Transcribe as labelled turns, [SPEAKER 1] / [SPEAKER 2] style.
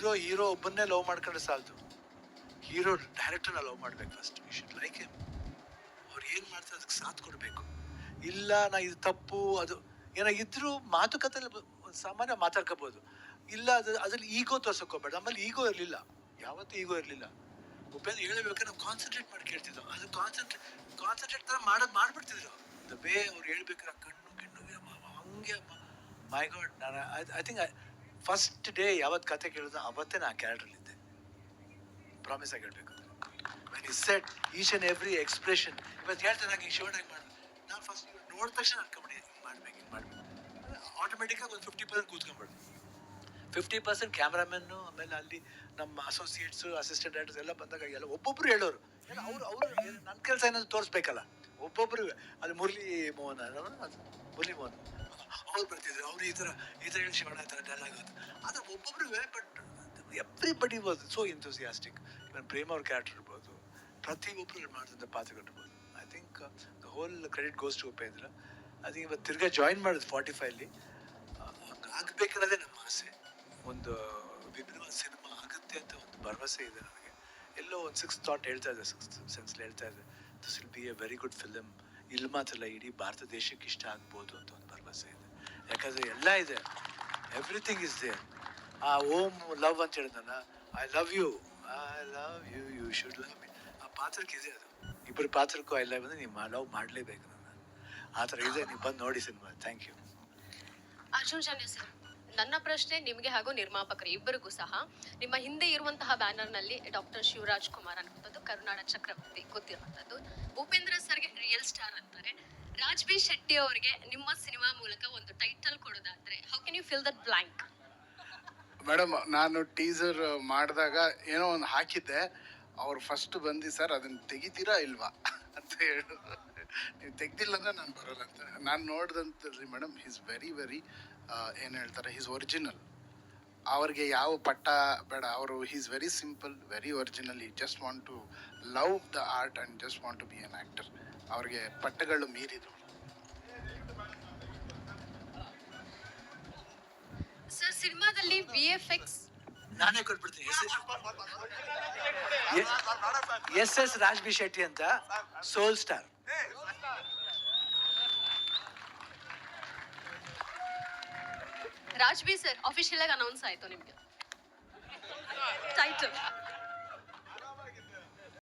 [SPEAKER 1] Hero hero ಒಬ್ಬನ್ನೇ love ಮಾಡ್ಕೊಂಡ್ರೆ ಸಾಲದು. Hero ಡೈರೆಕ್ಟರ್ನ ಲವ್ ಮಾಡ್ಬೇಕು first you should like him ಅವ್ರು ಏನು ಮಾಡ್ತಾರೆ ಅದಕ್ಕೆ ಸಾಥ್ ಕೊಡಬೇಕು. ಇಲ್ಲ, ನಾ ಇದು ತಪ್ಪು, ಅದು ಏನಾಗಿದ್ರು ಮಾತುಕತೆಯಲ್ಲಿ ಸಾಮಾನ್ಯ ಮಾತಾಡ್ಕೋಬೋದು. ಇಲ್ಲ ಅದು ಅದ್ರಲ್ಲಿ ಈಗೋ ತೋರ್ಸಕ್ ಹೋಗ್ಬೇಡ ನಮ್ಮಲ್ಲಿ ಈಗೋ ಇರಲಿಲ್ಲ. ಯಾವತ್ತೂ ಈಗೋ ಇರಲಿಲ್ಲ. ಉಪೇಂದ್ರ ಹೇಳಬೇಕಾದ್ರೆ ನಾವು ಕಾನ್ಸಂಟ್ರೇಟ್ ಮಾಡಿ ಕೇಳ್ತಿದ್ದೋ? ಅದು ಕಾನ್ಸಂಟ್ರೇಟ್ ಕಾನ್ಸಂಟ್ರೇಟ್ ಥರ ಮಾಡೋದು ಮಾಡ್ಬಿಡ್ತಿದ್ರು. ದ ಬೇ ಅವ್ರು ಹೇಳ್ಬೇಕಾದ್ರೆ ಕಣ್ಣು ಕಣ್ಣು ಹಂಗೆ ಮೈ ಗಾಡ್ ನಾನು ಐ ಥಿಂಕ್ ಫಸ್ಟ್ ಡೇ ಯಾವತ್ತು ಕತೆ ಕೇಳಿದ ಅವತ್ತೇ ನಾ ಕ್ಯಾರೆಕ್ಟ್ರಲ್ಲಿದ್ದೆ ಪ್ರಾಮಿಸ್ ಆಗಿ ಹೇಳಬೇಕು. When is set each and every expression ಇವತ್ತು ಹೇಳ್ತಾರೆ ನಂಗೆ ಶಿವಣ್ಣ ಹೆಂಗೆ ಮಾಡಿದೆ. ನಾನು ಫಸ್ಟ್ ನೋಡಿದ ತಕ್ಷಣ ಅನ್ಕೊಂಬಿಡಿ ಹಿಂಗೆ ಮಾಡ್ಬೇಕು ಹಿಂಗೆ ಮಾಡ್ಬೇಕು. ಆಟೋಮೆಟಿಕ್ಕಾಗಿ ಒಂದು ಫಿಫ್ಟಿ ಪರ್ಸೆಂಟ್ ಕೂತ್ಕೊಂಡ್ಬಿಡ್ತು ಫಿಫ್ಟಿ ಪರ್ಸೆಂಟ್ ಕ್ಯಾಮ್ರಾಮನ್ನು ಆಮೇಲೆ ಅಲ್ಲಿ ನಮ್ಮ ಅಸೋಸಿಯೇಟ್ಸು ಅಸಿಸ್ಟೆಂಟ್ ಡೈರೆಕ್ಟರ್ಸ್ ಎಲ್ಲ ಬಂದಾಗ ಎಲ್ಲ ಒಬ್ಬೊಬ್ರು ಹೇಳೋರು. ಏನೋ ಅವರು ಅವರು ನನ್ನ ಕೆಲಸ ಏನಾದ್ರು ತೋರಿಸ್ಬೇಕಲ್ಲ. ಒಬ್ಬೊಬ್ಬರು ಅದು ಮುರಳಿ ಮೋಹನ್? ಅದು ಮುರಳಿ ಮೋಹನ್. ಅವ್ರು ಬರ್ತಿದ್ರು. ಅವ್ರು ಈ ಥರ ಈ ಥರ ಹೇಳಿ ಶಿವಣ್ಣ ಈ ಥರ ಡಲ್ ಆಗುತ್ತೆ ಆದರೆ ಒಬ್ಬೊಬ್ರು but everybody was so enthusiastic even Prema ಅವ್ರ ಕ್ಯಾರೆಕ್ಟರ್ ಇರ್ಬೋದು. ಪ್ರತಿಯೊಬ್ಬರು ಮಾಡಿದಂಥ ಪಾತ್ರಗಳಿರ್ಬೋದು I think the whole credit goes to Upendra. ಅದು ಇವತ್ತು ತಿರ್ಗಾ ಜಾಯಿನ್ ಮಾಡಿದ್ರು ಫಾರ್ಟಿ ಫೈವ್ಲಿ ಆಗಬೇಕನ್ನೋದೇ ನಮ್ಮ ಆಸೆ. ಒಂದು ವಿಭಿನ್ನವಾದ ಸಿನಿಮಾ ಆಗುತ್ತೆ ಅಂತ ಒಂದು ಭರವಸೆ ಇದೆ ನನಗೆ. ಎಲ್ಲೋ ಒಂದು ಸಿಕ್ಸ್ ಥಾಟ್ ಹೇಳ್ತಾ ಇದೆ ಸಿಕ್ಸ್ ಸೆನ್ಸ್ ಹೇಳ್ತಾ ಇದೆ. This will be a very good film ಇಲ್ಲಿ ಮಾತ್ರ ಇಡೀ ಭಾರತ ದೇಶಕ್ಕೆ ಇಷ್ಟ ಆಗ್ಬೋದು ಅಂತ ಒಂದು ಭರವಸೆ ಇದೆ. ಯಾಕಂದರೆ ಎಲ್ಲ ಇದೆ. ಎವ್ರಿಥಿಂಗ್ ಇಸ್ ದೇರ್ ಆ ಓಮ್ ಲವ್ ಅಂತ ಹೇಳಿದ್ನಲ್ಲ I love you I love you you should love me ಆ ಪಾತ್ರಕ್ಕೆ ಇದೆ ಅದು. ಇಬ್ಬರು ಪಾತ್ರಕ್ಕೂ ಐ ಲವ್ ಅಂದರೆ ನೀವು ಲವ್ ಮಾಡಲೇಬೇಕು ನನ್ನ. ಆ ಥರ ಇದೆ. ನೀವು ಬಂದು ನೋಡಿ cinema thank you
[SPEAKER 2] Arjun Janya sir, ನನ್ನ ಪ್ರಶ್ನೆ ನಿಮಗೆ ಹಾಗೂ ನಿರ್ಮಾಪಕರು ಇಬ್ಬರಿಗೂ ಸಹ. ನಿಮ್ಮ ಹಿಂದೆ ಇರುವಂತಹ ಬ್ಯಾನರ್ನಲ್ಲಿ ಡಾಕ್ಟರ್ ಶಿವರಾಜ್ ಕುಮಾರ್ ಅನ್ನುವಂಥದ್ದು ಕರುನಾಡ ಚಕ್ರವರ್ತಿ ಗೊತ್ತಿರುವಂತದ್ದು ಭೂಪೇಂದ್ರ ಸರ್ಗೆ ರಿಯಲ್ ಸ್ಟಾರ್ ಅಂತಾರೆ. ರಾಜ್ ಬಿ ಶೆಟ್ಟಿ ಅವರಿಗೆ ನಿಮ್ಮ ಸಿನಿಮಾ ಮೂಲಕ ಒಂದು title ಕೊಡೋದಾದ್ರೆ how can you fill that blank
[SPEAKER 3] madam, ನಾನು ಟೀಸರ್ ಮಾಡಿದಾಗ ಏನೋ ಒಂದು ಹಾಕಿದ್ದೆ. ಅವ್ರು ಫಸ್ಟ್ ಬಂದು, ಸರ್, ಅದನ್ನ ತೆಗಿತೀರಾ ಇಲ್ವಾ? ಅಂತ ಹೇಳು. ನೀವು ತೆಗ್ದಿಲ್ಲ ಅಂದ್ರೆ ನಾನು ಬರೋಲ್ಲ ಅಂತ. ನಾನು ನೋಡ್ದಂತಲ್ರಿ ಮೇಡಮ್ ಈಸ್ ವೆರಿ ವೆರಿ ಏನು ಹೇಳ್ತಾರೆ ಈಸ್ ಒರಿಜಿನಲ್ ಅವ್ರಿಗೆ ಯಾವ ಪಟ್ಟ ಬೇಡ, ಅವರು is very simple very original ಈ just want to love the art and just want to be an actor ಅವ್ರಿಗೆ ಪಟ್ಟಗಳು ಮೀರಿದ್ರು.
[SPEAKER 2] ಸರ್ ಸಿನಿಮಾದಲ್ಲಿ ವಿ ಎಫ್ ಎಕ್ಸ್
[SPEAKER 1] ನಾನೇ ಕೊಟ್ಬಿಡ್ತೀನಿ. ಎಸ್ ಎಸ್ ರಾಜ್ಬಿ ಶೆಟ್ಟಿ ಅಂತ soul star.
[SPEAKER 2] Raj B sir official ಆಗಿ ಅನೌನ್ಸ್ ಆಯ್ತು ನಿಮ್ಗೆ. ಟೈಟಲ್